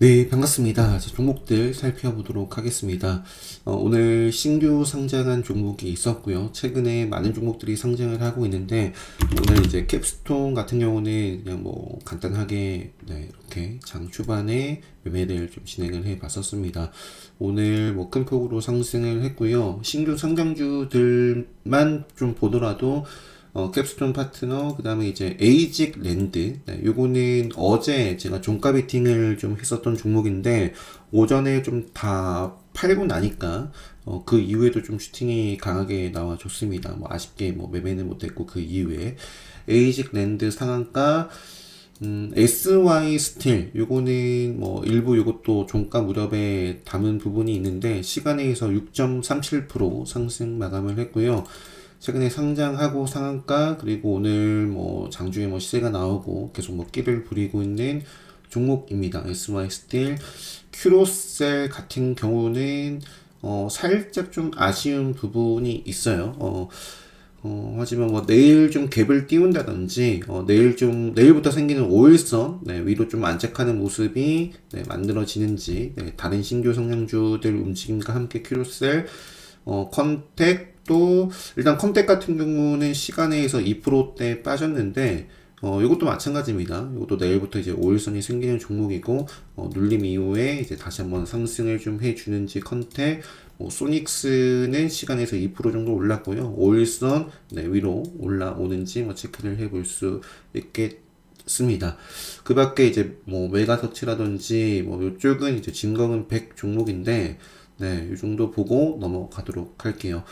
네, 반갑습니다. 자, 종목들 살펴보도록 하겠습니다. 어, 오늘 신규 상장한 종목이 있었고요. 최근에 많은 종목들이 상장을 하고 있는데, 오늘 이제 캡스톤 같은 경우는 그냥 뭐 간단하게, 네, 이렇게 장 초반에 매매를 좀 진행을 해 봤었습니다. 오늘 뭐 큰 폭으로 상승을 했고요. 신규 상장주들만 좀 보더라도 어, 캡스톤 파트너, 그 다음에 이제 에이직 랜드. 네, 요거는 어제 제가 종가 베팅을 좀 했었던 종목인데, 오전에 좀 다 팔고 나니까, 어, 그 이후에도 좀 슈팅이 강하게 나와줬습니다. 뭐 아쉽게 뭐 매매는 못했고, 그 이후에. 에이직 랜드 상한가, 음, SY 스틸, 요거는 뭐 일부 요것도 종가 무렵에 담은 부분이 있는데, 시간에 의해서 6.37% 상승 마감을 했고요. 최근에 상장하고 상한가 그리고 오늘 뭐 장중에 뭐 시세가 나오고 계속 뭐 끼를 부리고 있는 종목입니다. SY 스틸 큐로셀 같은 경우는 어 살짝 좀 아쉬운 부분이 있어요. 어 어, 하지만 뭐 내일 좀 갭을 띄운다든지 어, 내일 좀 내일부터 생기는 5일선 네, 위로 좀 안착하는 모습이 네, 만들어지는지 네, 다른 신규 성장주들 움직임과 함께 큐로셀 어, 컨택 또 일단 컨택 같은 경우는 시간에서 2%대 빠졌는데 어, 이것도 마찬가지입니다. 이것도 내일부터 이제 5일선이 생기는 종목이고, 어, 눌림 이후에 이제 다시 한번 상승을 좀 해주는지 컨택, 뭐, 소닉스는 시간에서 2% 정도 올랐고요. 5일선 네, 위로 올라오는지 뭐 체크를 해볼 수 있겠습니다. 그 밖에 이제 뭐, 메가서치라든지 뭐, 이쪽은 이제 진검은 100 종목인데, 네, 이 정도 보고 넘어가도록 할게요.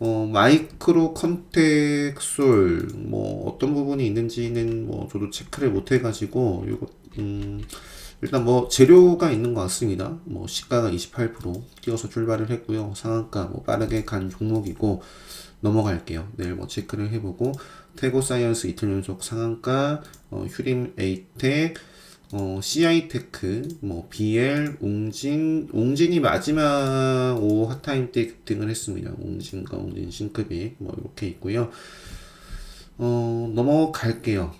어, 마이크로 컨택솔, 뭐, 어떤 부분이 있는지는 뭐, 저도 체크를 못 해가지고, 요거, 음, 일단 뭐, 재료가 있는 것 같습니다. 뭐, 시가가 28% 뛰어서 출발을 했고요. 상한가 뭐, 빠르게 간 종목이고, 넘어갈게요. 내일 뭐, 체크를 해보고, 태고 사이언스 이틀 연속 상한가, 어, 휴림 에이텍, 어, CI테크, 뭐, BL, 웅진, 웅진이 마지막 오 핫타임 때 급등을 했습니다. 웅진과 웅진 싱크빅, 뭐, 이렇게 있고요. 어, 넘어갈게요.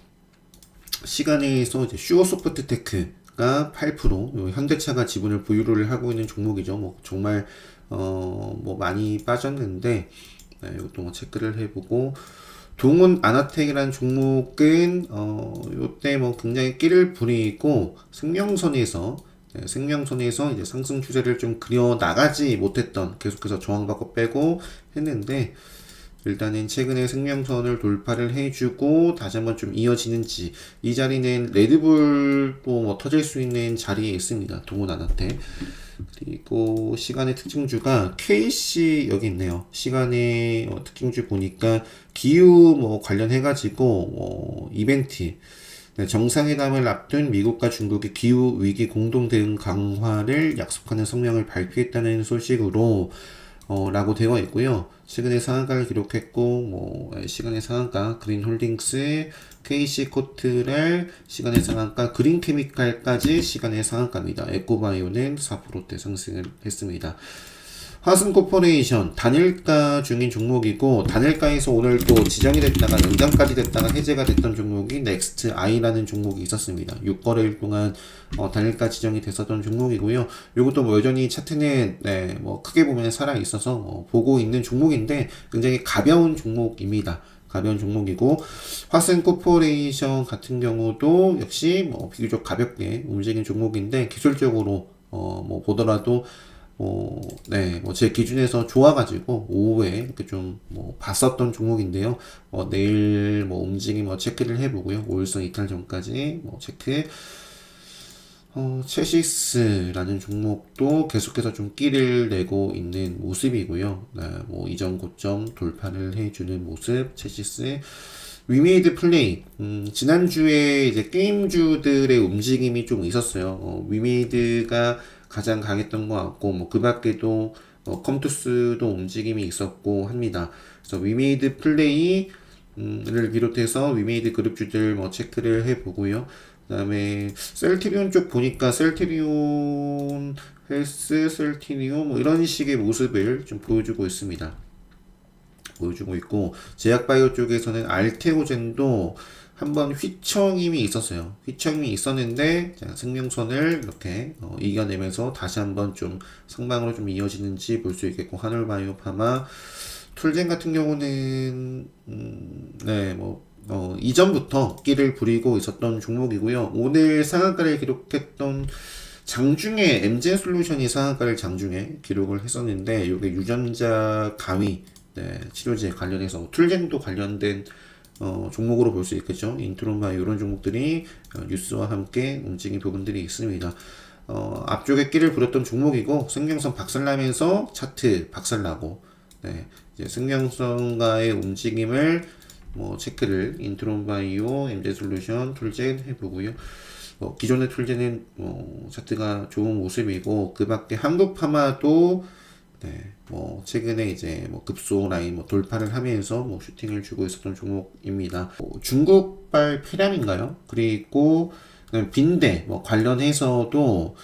시간에서 이제 슈어소프트 테크가 8%, 현대차가 지분을 보유를 하고 있는 종목이죠. 뭐, 정말, 어, 뭐, 많이 빠졌는데, 네, 이것도 뭐 체크를 해보고, 동훈 아나텍이라는 종목은 어 요때 뭐 굉장히 끼를 부리고 생명선에서 네, 생명선에서 이제 상승 추세를 좀 그려 나가지 못했던 계속해서 저항받고 빼고 했는데 일단은 최근에 생명선을 돌파를 해주고 다시 한번 좀 이어지는지 이 자리는 레드불도 뭐 터질 수 있는 자리에 있습니다. 동훈 아나텍 그리고 시간의 특징주가 KC 여기 있네요. 시간의 어, 특징주 보니까 기후 뭐 관련해가지고 어, 이벤트 네, 정상회담을 앞둔 미국과 중국의 기후 위기 공동 대응 강화를 약속하는 성명을 발표했다는 소식으로 어, 라고 되어 있고요. 최근에 상한가를 기록했고, 뭐, 시간의 상한가, 그린홀딩스, KC 코트렐, 시간의 상한가, 그린 케미칼까지 시간의 상한가입니다. 에코바이오는 4%대 상승을 했습니다. 화승 코퍼레이션 단일가 중인 종목이고 단일가에서 오늘 또 지정이 됐다가 연장까지 됐다가 해제가 됐던 종목이 넥스트 아이라는 종목이 있었습니다. 6거래일 동안 어, 단일가 지정이 됐었던 종목이고요. 이것도 뭐 여전히 차트는 네, 뭐 크게 보면 살아 있어서 어, 보고 있는 종목인데 굉장히 가벼운 종목입니다. 가벼운 종목이고 화승 코퍼레이션 같은 경우도 역시 뭐 비교적 가볍게 움직이는 종목인데 기술적으로 어 뭐 보더라도 뭐, 네, 뭐, 제 기준에서 좋아가지고, 오후에 이렇게 좀, 뭐, 봤었던 종목인데요. 어, 내일, 뭐, 움직임, 뭐, 체크를 해보고요. 5일선 이탈 전까지, 뭐, 체크. 어, 체시스라는 종목도 계속해서 좀 끼를 내고 있는 모습이고요. 네, 뭐, 이전 고점 돌파를 해주는 모습, 체시스. 위메이드 플레이. 음, 지난주에 이제 게임주들의 움직임이 좀 있었어요. 어, 위메이드가 가장 강했던 것 같고 뭐 그 밖에도 어, 컴투스도 움직임이 있었고 합니다. 그래서 위메이드 플레이 를 비롯해서 위메이드 그룹주들 뭐 체크를 해보고요. 그 다음에 셀티리온 쪽 보니까 셀티리온 헬스, 셀티리온 뭐 이런 식의 모습을 좀 보여주고 있습니다. 보여주고 있고 제약바이오 쪽에서는 알테오젠도 한번 휘청임이 있었어요. 휘청임이 있었는데 자, 생명선을 이렇게 어, 이겨내면서 다시 한번 좀 상방으로 좀 이어지는지 볼 수 있겠고 한올바이오 파마 툴젠 같은 경우는 음, 네, 뭐 어, 이전부터 끼를 부리고 있었던 종목이고요. 오늘 상한가를 기록했던 장중에 MZ 솔루션이 상한가를 장중에 기록을 했었는데 이게 유전자 가위 네, 치료제 관련해서 툴젠도 관련된 어, 종목으로 볼 수 있겠죠. 인트론바 이런 종목들이 어, 뉴스와 함께 움직인 부분들이 있습니다. 어, 앞쪽에 끼를 부렸던 종목이고 생명성 박살나면서 차트 박살나고 네, 이제 생명성과의 움직임을 뭐 체크를 인트론바이오, MZ솔루션, 툴젠 해보고요. 어, 기존의 툴젠은 뭐 차트가 좋은 모습이고 그 밖에 한국파마도 네, 뭐 최근에 이제 뭐 급소 라인 뭐 돌파를 하면서 뭐 슈팅을 주고 있었던 종목입니다. 뭐 중국발 페람인가요? 그리고 빈대 뭐 관련해서도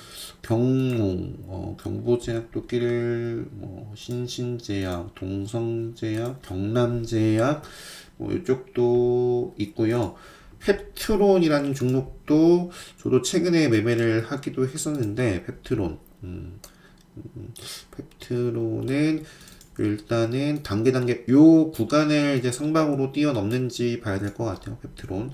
경몽, 어, 경보제약도 끼를 뭐 신신제약, 동성제약, 경남제약 뭐 이쪽도 있고요. 펩트론이라는 종목도 저도 최근에 매매를 하기도 했었는데 펩트론 음, 음, 펩트론은 일단은 단계 단계 요 구간을 이제 상방으로 뛰어넘는지 봐야 될 것 같아요. 펩트론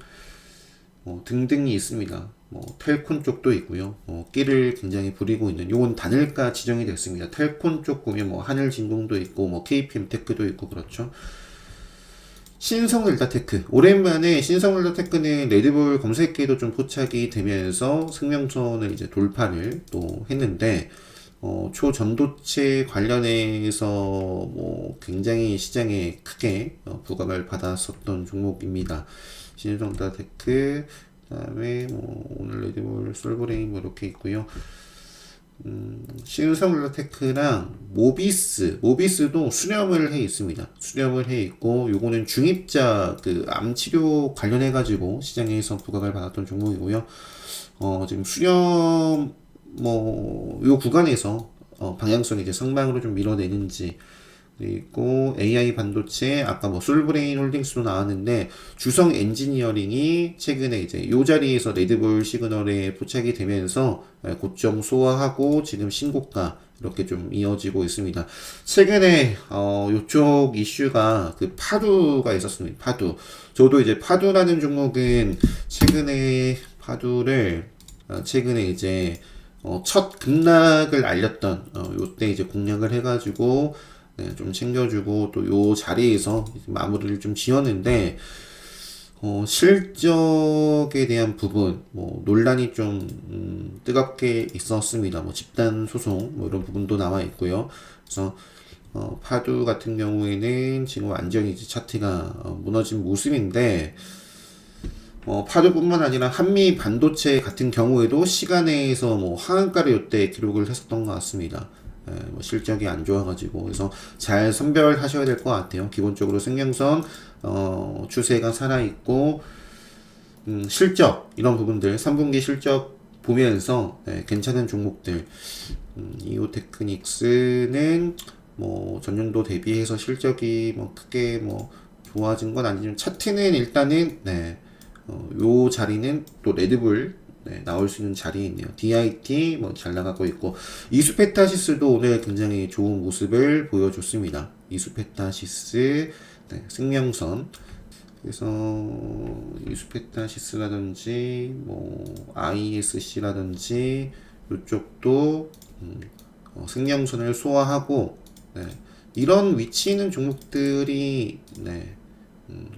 뭐 등등이 있습니다. 뭐 텔콘 쪽도 있고요. 뭐 끼를 굉장히 부리고 있는 요건 단일가 지정이 됐습니다. 텔콘 쪽 보면 뭐 하늘진동도 있고 뭐 KPM 테크도 있고 그렇죠. 신성일다테크 오랜만에 신성일다테크는 레드불 검색기에도 좀 포착이 되면서 승명선을 이제 돌파를 또 했는데 어, 초전도체 관련해서 뭐 굉장히 시장에 크게 어, 부각을 받았었던 종목입니다. 신성일다테크 그 다음에 뭐 오늘 레드불 솔브레인 뭐 이렇게 있고요. 음, 신성글로테크랑 모비스, 모비스도 수렴을 해 있습니다. 수렴을 해 있고, 요거는 중입자 그 암 치료 관련해 가지고 시장에서 부각을 받았던 종목이고요. 어, 지금 수렴 뭐 요 구간에서 어, 방향성이 이제 상방으로 좀 밀어내는지 그리고 AI 반도체 아까 뭐 솔브레인 홀딩스로 나왔는데 주성 엔지니어링이 최근에 이제 요 자리에서 레드불 시그널에 포착이 되면서 예, 고점 소화하고 지금 신고가 이렇게 좀 이어지고 있습니다. 최근에 어 요쪽 이슈가 그 파두가 있었습니다. 파두. 저도 이제 파두라는 종목은 최근에 파두를 어, 최근에 이제 어, 첫 급락을 알렸던 어, 요때 이제 공략을 해가지고 네, 좀 챙겨주고 또 요 자리에서 마무리를 좀 지었는데 어, 실적에 대한 부분 뭐 논란이 좀 음, 뜨겁게 있었습니다. 뭐 집단 소송 뭐 이런 부분도 나와 있고요. 그래서 어, 파두 같은 경우에는 지금 완전히 이제 차트가 어, 무너진 모습인데 어, 파도뿐만 아니라 한미 반도체 같은 경우에도 시간에서 뭐 하한가를 요때 기록을 했었던 것 같습니다. 예, 뭐 실적이 안 좋아가지고 그래서 잘 선별하셔야 될 것 같아요. 기본적으로 생명선 어, 추세가 살아 있고 음, 실적 이런 부분들 3분기 실적 보면서 네, 괜찮은 종목들 음, 이오테크닉스는 뭐 전년도 대비해서 실적이 뭐 크게 뭐 좋아진 건 아니지만 차트는 일단은 네, 어, 요 자리는 또 레드불 네, 나올 수 있는 자리에 있네요. DIT 뭐 잘 나가고 있고 이수페타시스도 오늘 굉장히 좋은 모습을 보여줬습니다. 이수페타시스 네, 생명선 그래서 이수페타시스라든지 뭐 ISC라든지 이쪽도 음, 어, 생명선을 소화하고 네, 이런 위치 있는 종목들이 네, 음,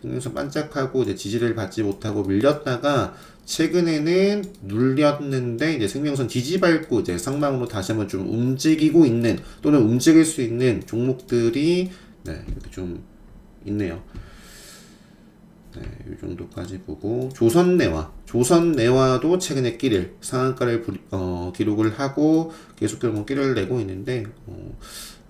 생명선 반짝하고 이제 지지를 받지 못하고 밀렸다가 최근에는 눌렸는데 이제 생명선 뒤집밟고 이제 상방으로 다시 한번 좀 움직이고 있는 또는 움직일 수 있는 종목들이 네, 이렇게 좀 있네요. 네, 이 정도까지 보고 조선내화, 조선내화도 최근에 끼를 상한가를 부, 어, 기록을 하고 계속해서 끼를 내고 있는데 어,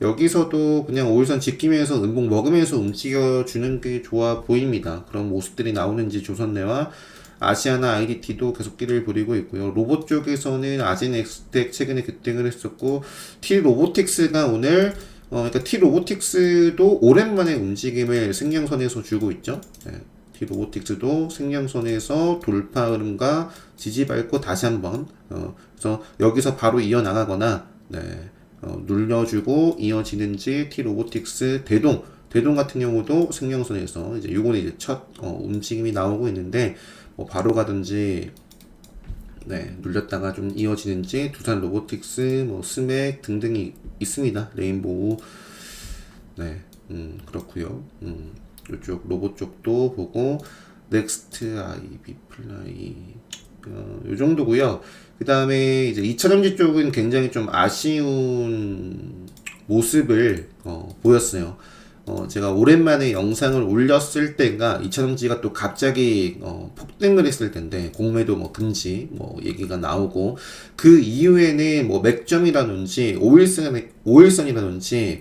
여기서도 그냥 5일선 지키면서 음봉 먹으면서 움직여주는 게 좋아 보입니다. 그런 모습들이 나오는지 조선내화 아시아나 IDT도 계속 끼를 부리고 있고요. 로봇 쪽에서는 아진 엑스텍 최근에 급등을 했었고 T 로보틱스가 오늘 어, 그러니까 T 로보틱스도 오랜만에 움직임을 승량선에서 주고 있죠. 네. T로보틱스도 생명선에서 돌파 흐름과 지지 밟고 다시 한번 어, 그래서 여기서 바로 이어 나가거나 네, 어, 눌려주고 이어지는지 T로보틱스 대동 대동 같은 경우도 생명선에서 이제 요거는 이제 첫 어, 움직임이 나오고 있는데 뭐 바로 가든지 네, 눌렸다가 좀 이어지는지 두산 로보틱스, 뭐 스맥 등등이 있습니다. 레인보우. 네, 음, 그렇고요. 음, 이쪽 로봇 쪽도 보고 넥스트 아이비 플라이 어, 요 정도고요. 그 다음에 이제 2차 전지 쪽은 굉장히 좀 아쉬운 모습을 어, 보였어요. 어, 제가 오랜만에 영상을 올렸을 때가 2차 전지가 또 갑자기 어, 폭등을 했을 텐데 공매도 뭐 금지 뭐 얘기가 나오고 그 이후에는 뭐 맥점이라든지 5일선 5일선이라든지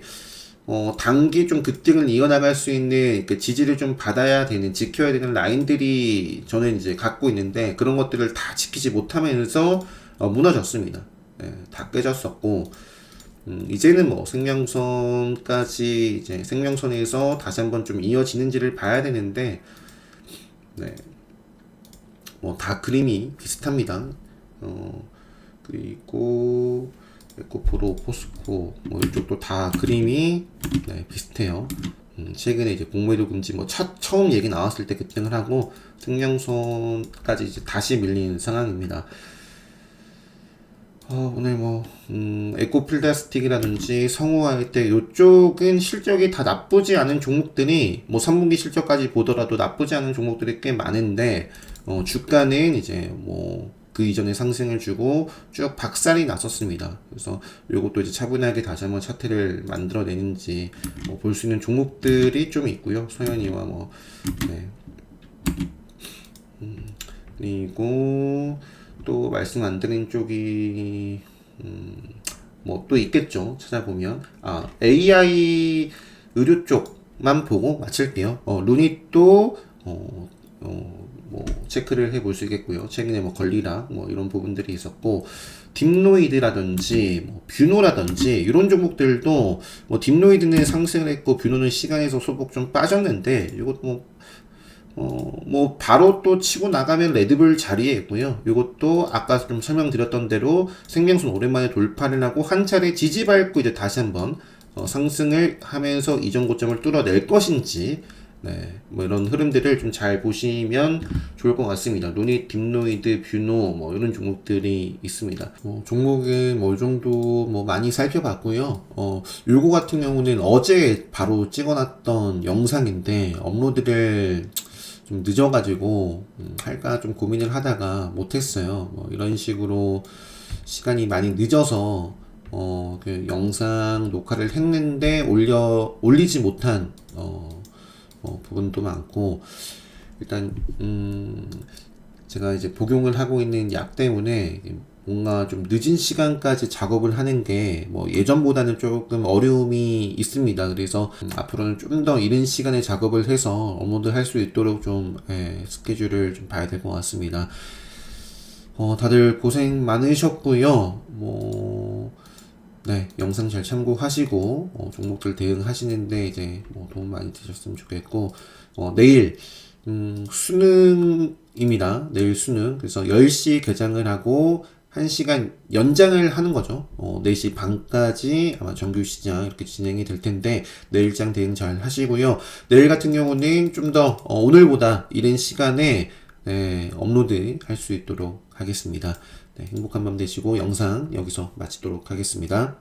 어, 단기 좀 급등을 이어나갈 수 있는 그 지지를 좀 받아야 되는, 지켜야 되는 라인들이 저는 이제 갖고 있는데 그런 것들을 다 지키지 못하면서 어, 무너졌습니다. 예, 다 깨졌었고, 음, 이제는 뭐 생명선까지 이제 생명선에서 다시 한번 좀 이어지는지를 봐야 되는데, 네. 뭐 다 그림이 비슷합니다. 어, 그리고 에코프로, 포스코 뭐 이쪽도 다 그림이 네, 비슷해요. 음, 최근에 이제 공매도 금지 뭐 첫, 처음 얘기 나왔을 때 급등을 하고 생명선까지 이제 다시 밀린 상황입니다. 어, 오늘 뭐, 음, 에코플라스틱이라든지 성우할 때 이쪽은 실적이 다 나쁘지 않은 종목들이 뭐 3분기 실적까지 보더라도 나쁘지 않은 종목들이 꽤 많은데, 어, 주가는 이제 뭐, 그 이전에 상승을 주고 쭉 박살이 났었습니다. 그래서 이것도 이제 차분하게 다시 한번 차트를 만들어내는지 뭐 볼 수 있는 종목들이 좀 있고요. 소연이와 뭐, 네. 음, 그리고 또 말씀 안 드린 쪽이 음, 뭐 또 있겠죠. 찾아보면 아 AI 의료 쪽만 보고 마칠게요. 어, 루닛도 어, 어, 뭐 체크를 해 볼 수 있겠고요. 최근에 뭐 권리락 뭐 이런 부분들이 있었고 딥노이드라든지 뭐 뷰노라든지 이런 종목들도 뭐 딥노이드는 상승을 했고 뷰노는 시간에서 소폭 좀 빠졌는데 이것도 뭐 어, 뭐, 바로 또 치고 나가면 레드불 자리에 있고요. 이것도 아까 좀 설명드렸던 대로 생명선 오랜만에 돌파를 하고 한 차례 지지밟고 이제 다시 한번 어, 상승을 하면서 이전 고점을 뚫어낼 것인지, 네, 뭐 이런 흐름들을 좀 잘 보시면 좋을 것 같습니다. 루닛, 딥노이드, 뷰노, 뭐 이런 종목들이 있습니다. 어, 종목은 뭐 이 정도 뭐 많이 살펴봤고요. 어, 요거 같은 경우는 어제 바로 찍어놨던 영상인데 업로드를 좀 늦어가지고 음, 할까 좀 고민을 하다가 못했어요. 뭐 이런 식으로 시간이 많이 늦어서 어, 그 영상 녹화를 했는데 올려 올리지 못한 어, 어, 부분도 많고 일단 음, 제가 이제 복용을 하고 있는 약 때문에 뭔가 좀 늦은 시간까지 작업을 하는 게 뭐 예전보다는 조금 어려움이 있습니다. 그래서 음, 앞으로는 좀더 이른 시간에 작업을 해서 업로드 할수 있도록 좀 예, 스케줄을 좀 봐야 될 것 같습니다. 어, 다들 고생 많으셨고요. 뭐, 네, 영상 잘 참고하시고, 어, 종목들 대응하시는데 이제 뭐 도움 많이 되셨으면 좋겠고, 어, 내일, 음, 수능입니다. 내일 수능. 그래서 10시 개장을 하고, 1시간 연장을 하는 거죠. 어, 4시 반까지 아마 정규 시장 이렇게 진행이 될 텐데, 내일장 대응 잘 하시고요. 내일 같은 경우는 좀 더, 어, 오늘보다 이른 시간에, 네, 업로드 할 수 있도록 하겠습니다. 네, 행복한 밤 되시고, 영상 여기서 마치도록 하겠습니다.